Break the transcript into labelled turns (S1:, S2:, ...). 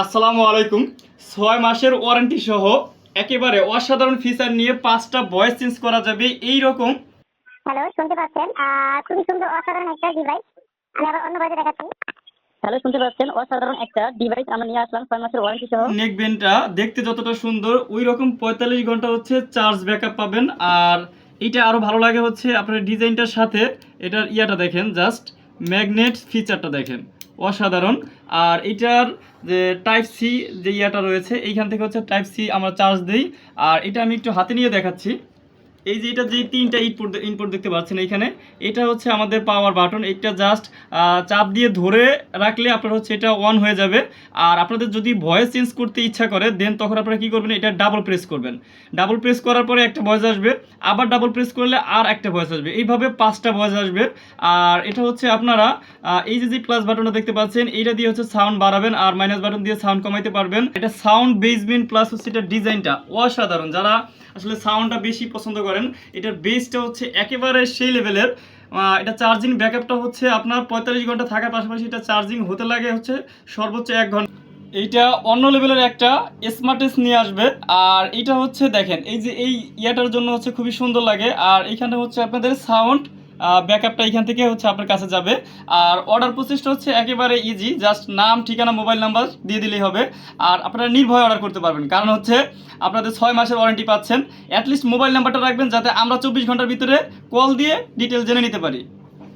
S1: আসসালামু আলাইকুম। ছয় মাসের ওয়ারেন্টি সহ একেবারে অসাধারণ ফিচার নিয়ে পাঁচটা ভয়েস চেঞ্জ করা যাবে এই রকম
S2: হ্যালো শুনতে পাচ্ছেন? খুবই সুন্দর অসাধারণ একটা ডিভাইস আমি আবার অন্য বাজে দেখাচ্ছি।
S3: হ্যালো শুনতে পাচ্ছেন? অসাধারণ একটা ডিভাইস আমরা নিয়ে আসলাম ছয় মাসের ওয়ারেন্টি সহ।
S1: নেক বেনটা দেখতে যতটা সুন্দর ওই রকম পঁয়তাল্লিশ ঘণ্টা হচ্ছে চার্জ ব্যাকআপ পাবেন। আর এটা আরও ভালো লাগে হচ্ছে আপনার ডিজাইনটার সাথে। এটার ইয়াটা দেখেন জাস্ট ম্যাগনেট ফিচারটা দেখেন। অসাধারণ। আর এটার যে টাইপ সি যে ইয়াটা রয়েছে, এইখান থেকে হচ্ছে টাইপ সি আমরা চার্জ দিই। আর এটা আমি একটু হাতে নিয়ে দেখাচ্ছি। এই যে এটা যে তিনটা ইনপুট ইনপুট দেখতে পাচ্ছেন এখানে এটা হচ্ছে আমাদের পাওয়ার বাটন এটা জাস্ট চাপ দিয়ে ধরে রাখলে আপনার হচ্ছে এটা অন হয়ে যাবে। আর আপনাদের যদি ভয়েস চেঞ্জ করতে ইচ্ছা করে দেন তখন আপনারা কি করবেন, এটা ডাবল প্রেস করবেন। ডাবল প্রেস করার পরে একটা ভয়েস আসবে, আবার ডাবল প্রেস করলে আর একটা ভয়েস আসবে। এইভাবে পাঁচটা ভয়েস আসবে। আর এটা হচ্ছে আপনারা এই যে যে প্লাস বাটনটা দেখতে পাচ্ছেন, এইটা দিয়ে হচ্ছে সাউন্ড বাড়াবেন আর মাইনাস বাটন দিয়ে সাউন্ড কমাইতে পারবেন। এটা সাউন্ড বেসমেন্ট প্লাস হচ্ছে এটা ডিজাইনটা অসাধারণ। যারা আসলে সাউন্ডটা বেশি পছন্দ করেন। এটার বেসটা হচ্ছে একেবারে সেই লেভেলের এটা চার্জিং ব্যাকআপটা হচ্ছে আপনার পঁয়তাল্লিশ ঘণ্টা থাকার পাশাপাশি এটা চার্জিং হতে লাগে হচ্ছে সর্বোচ্চ এক ঘণ্টা। এইটা অন্য লেভেলের একটা স্মার্টেস নিয়ে আসবে। আর এটা হচ্ছে দেখেন, এই যে এই ইয়াটার জন্য হচ্ছে খুবই সুন্দর লাগে। আর এখানে হচ্ছে আপনাদের সাউন্ড ব্যাকআপটা এখান থেকে হচ্ছে আপনার কাছে যাবে। আর অর্ডার প্রসেসটা হচ্ছে একেবারে ইজি জাস্ট নাম, ঠিকানা মোবাইল নাম্বার দিয়ে দিলেই হবে। আর আপনারা নির্ভয়ে অর্ডার করতে পারবেন। কারণ হচ্ছে আপনাদের ছয় মাসের ওয়ারেন্টি পাচ্ছেন। অ্যাটলিস্ট মোবাইল নাম্বারটা রাখবেন যাতে আমরা চব্বিশ ঘণ্টার ভিতরে কল দিয়ে ডিটেল জেনে নিতে পারি।